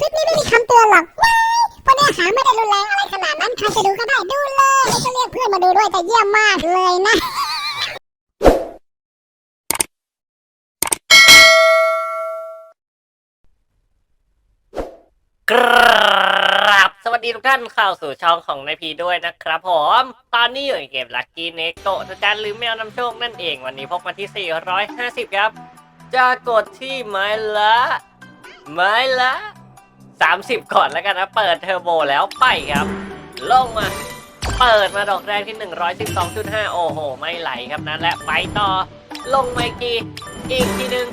คลิปนี้ไม่มีคำเตือนหรอกว้ายเพราะเนื้อหาไม่ได้รุนแรงอะไรขนาดนั้นใครจะดูก็ได้ดูเลยแล้วก็เรียกเพื่อนมาดูด้วยแต่เยี่ยมมากเลยนะกราบสวัสดีทุกท่านเข้าสู่ช่องของนายพีด้วยนะครับผม ตอนนี้อยู่ในเกมลักกี้เนโกะจานลืมแมวนำโชคนั่นเอง วันนี้พกมาที่ 450 ครับ จะกดที่ไม้ละ ไม้ละ 30 ก่อนแล้วกันนะ เปิดเทอร์โบแล้วไปครับ ลงมา เปิดมาดอกแรกที่ 112.5 โอ้โห ไม่ไหลครับนั้นและไปต่อ ลงมาอีกทีอีกทีหนึ่ง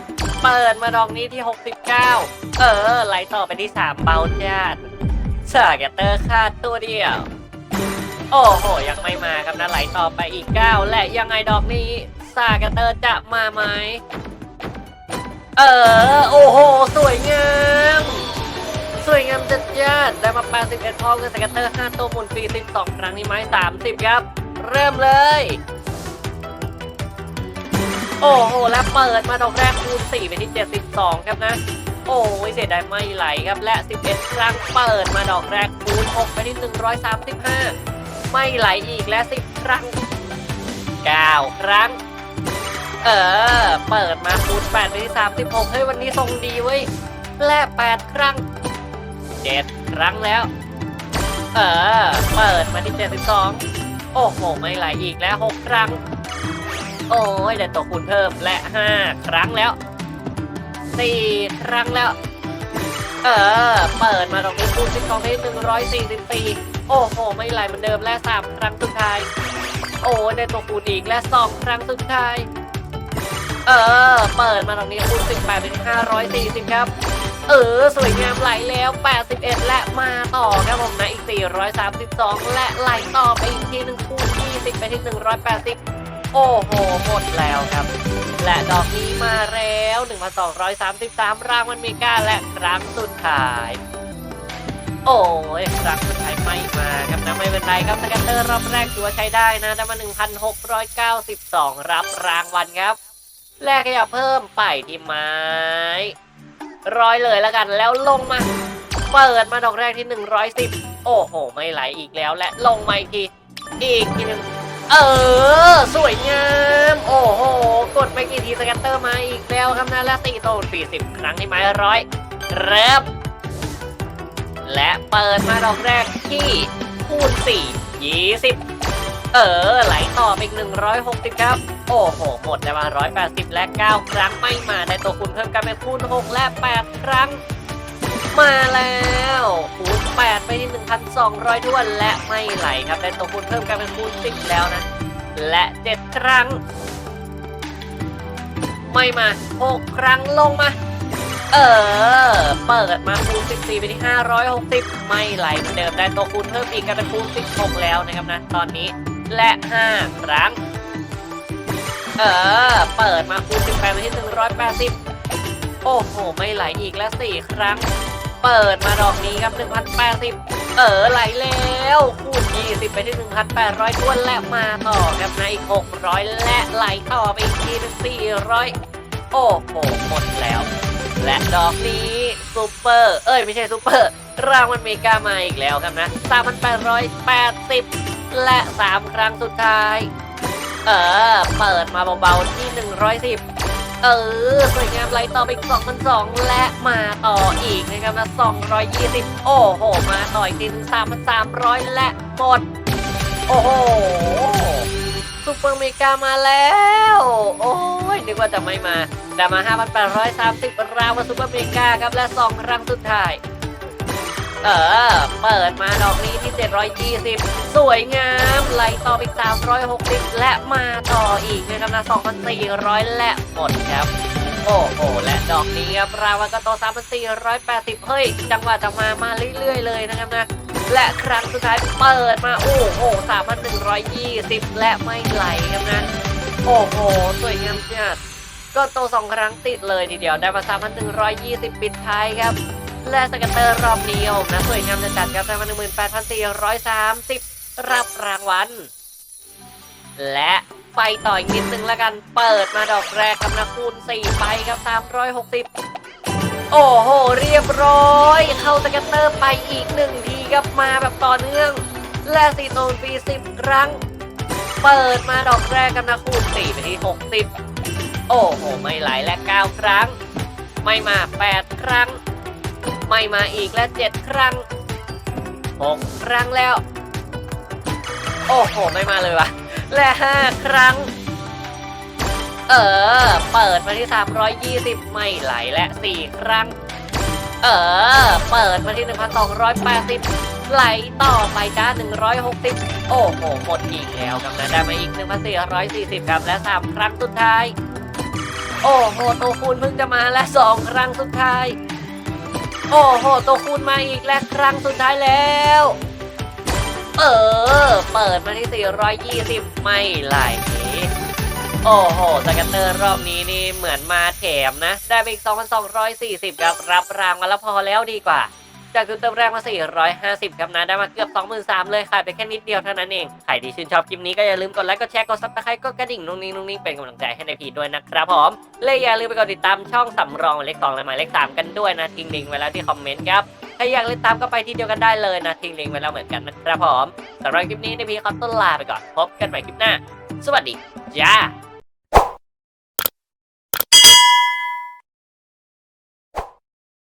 เปิดมาดอกนี้ที่ 69 เออ ไหลต่อไปที่ 3 เบาจัดสาแกเตอร์คาดตัวเดียว โอ้โห ยังไม่มาครับนะไหลต่อไปอีก 9 และยังไงดอกนี้สาแกเตอร์จะมาไหมเออ โอ้โห สวยงาม มจัดจ้านได้มา 81พร้อมกับสกัตเตอร์ 5 ตัวหมุนฟรี12 ครั้งนี้ไม้ 30 ครับ เริ่มเลย โอ้โห แล้วเปิดมาดอกแรกคูณ4ไปที่ 72 ครับนะ โอ้ยเสียดายไม่ไหลครับ และ 11 ครั้งเปิดมาดอกแรกคูณ6ไปที่ 135 ไม่ไหลอีกและ 10 ครั้ง 9 ครั้ง เออ เปิดมาคูณ8ไปที่ 36 เฮ้ยวันนี้ทรงดีเว้ย และ 8 ครั้ง 7 ครั้งแล้ว เออ เปิดมาที่ 72 โอ้โห ไม่ไหลอีกแล้ว 6 ครั้ง โอ้ยได้ตัวคูณเพิ่มและ 5 ครั้งแล้ว 4 ครั้งแล้ว เออ เปิดมาตรงนี้คูณ12ที่144 โอ้โห ไม่ไหลเหมือนเดิมและ 3 ครั้งสุดท้าย โอ้ยได้ตัวคูณอีกและ 2 ครั้งสุดท้ายเออ เปิดมาตรงนี้คูณ18เป็น540 ครับ เออ สวยงามไหลแล้ว 81 และมาต่อครับผมนะอีก 432 และไหลต่อไปอีกทีหนึ่งคูณ20 ไปที่ 180 โอ้โห หมดแล้วครับ และดอกนี้มาแล้ว 1,233 รางมันมีก้าและครั้งสุดท้ายโอ้ยครั้งสุดท้ายไม่มาครับนะไม่เป็นไรครับสแกนเตอร์รอบแรกถือว่าใช้ได้นะได้มา 1,692 รับรางวัลครับ แลกขยับเพิ่มไปที่ไม้ ร้อยเลยแล้วกัน แล้วลงมา เปิดมาดอกแรกที่ 110 โอ้โห ไม่ไหลอีกแล้วและลงมาอีกที อีกทีหนึ่งเออ สวยงาม โอ้โห กดไปกี่ทีสแกนเตอร์มาอีกแล้วครับนะและตีโตน40 ครั้งที่ไม้ร้อยเริ่มและเปิดมาดอกแรกที่คูณ4 20 เออ ไหลต่อไปอีก160 ครับ โอ้โห หมดได้มา 180 และ 9 ครั้งไม่มาได้ตัวคูณเพิ่มกันเป็นคูณ6และ 8 ครั้ง มาแล้วคูณ8ไปที่1,200ท้วนและไม่ไหลครับได้ตัวคูณเพิ่มกันเป็นคูณ10 แล้วนะ และ 7 ครั้ง ไม่มา 6 ครั้งลงมาเออ เปิดมาคูณ 14 ไปที่ 560 ไม่ไหลเหมือนเดิมได้ตัวคูณเพิ่มอีกกันเป็นคูณ 16 แล้วนะครับนะ ตอนนี้และ 5 ครั้ง เออ เปิดมาคูณ18ไปที่180โอ้โห ไม่ไหลอีกแล้ว4ครั้ง เปิดมาดอกนี้ครับ1,080เออไหลแล้วคูณ20ไปที่1,800ท้วนและมาต่อครับในอีก600และไหลต่อไปอีกทีนึง400โอ้โหหมดแล้ว และดอกนี้ซูเปอร์เอ้ยไม่ใช่ซูเปอร์รางวัลเมกามาอีกแล้วครับนะ3,880และ3ครั้งสุดท้าย เออ เปิดมาเบาๆที่ 110 เออ สวยงามไหลต่อไปอีก2,200และมาต่ออีกนะครับนะ220 โอ้โห มาต่ออีกทีถึง3,300และหมด โอ้โหซูเปอร์เมกามาแล้ว โอ้ย นึกว่าจะไม่มา แต่มา 5,830 รางวัลซูเปอร์เมกาครับ และ 2 ครั้งสุดท้าย เออ เปิดมาดอกนี้ที่ 720 สวยงามไหลต่อไปอีก 360 และมาต่ออีกนะครับนะ2,400 และหมดครับ โอ้โห และดอกนี้ครับราวัลก็โต3,480 เฮ้ย จังหวะจะมามาเรื่อยๆ เลยนะครับนะและครั้งสุดท้ายเปิดมา โอ้โห 3,120 และไม่ไหลครับนะ โอ้โห สวยงามจัดก็โตสองครั้งติดเลยทีเดียวได้มา 3,120 ปิดท้ายครับ และสกัตเตอร์รอบนี้ผมนะสวยงามจัดๆครับได้มา18,430รับรางวัลและไปต่ออีกนิดนึงแล้วกันเปิดมาดอกแรกครับนะคูณ4ไปครับ360โอ้โห เรียบร้อย เข้าสแกตเตอร์ไปอีกหนึ่งทีครับมาแบบต่อเนื่อง และสีโนนฟีสิบครั้ง เปิดมาดอกแรกกันนะคูณ4ไปที่60โอ้โห ไม่ไหลและ9ครั้ง ไม่มา8ครั้ง ไม่มาอีกและ7ครั้ง6ครั้งแล้ว โอ้โห ไม่มาเลยวะและ5ครั้ง เออ เปิดมาที่ 320 ไม่ไหลและ 4 ครั้ง เออ เปิดมาที่ 1,280 ไหลต่อไปจ้า 160 โอ้โหหมดอีกแล้วครับนะได้มาอีก 1,440 ครับและ 3 ครั้งสุดท้าย โอ้โหตัวคูณเพิ่งจะมาและ 2 ครั้งสุดท้าย โอ้โห ตัวคูณมาอีกและครั้งสุดท้ายแล้ว เออ เปิดมาที่ 420 ไม่ไหลโอ้โหสแกตเตอร์รอบนี้นี่เหมือนมาแถมนะ ได้ไปอีก 2,240 ครับ รับรางมาแล้วพอแล้วดีกว่า จากจุดเติมแรกมา 450 ครับนะ ได้มาเกือบ 23,000 เลยขาดไปแค่นิดเดียวเท่านั้นเอง ใครที่ชื่นชอบคลิปนี้ก็อย่าลืมกดไลค์ กดแชร์ กดซับสไครต์กดกระดิ่งนุ่งนิ่งนุ่งนิ่งเป็นกำลังใจให้ในพีด้วยนะครับผม และอย่าลืมไปกดติดตามช่องสำรองหมายเลข2และหมายเลข3กันด้วยนะทิ้งลิงก์ไว้แล้วที่คอมเมนต์ครับถ้าอยากเล่นตามก็ไปที่เดียวกันได้เลยนะทิ้งลิงก์ไว้แล้วเหมือนกันนะครับผมสำหรับคลิปนี้ในพีขอต้นลาไปก่อนพบกันใหม่คลิปหน้า สวัสดีจ้า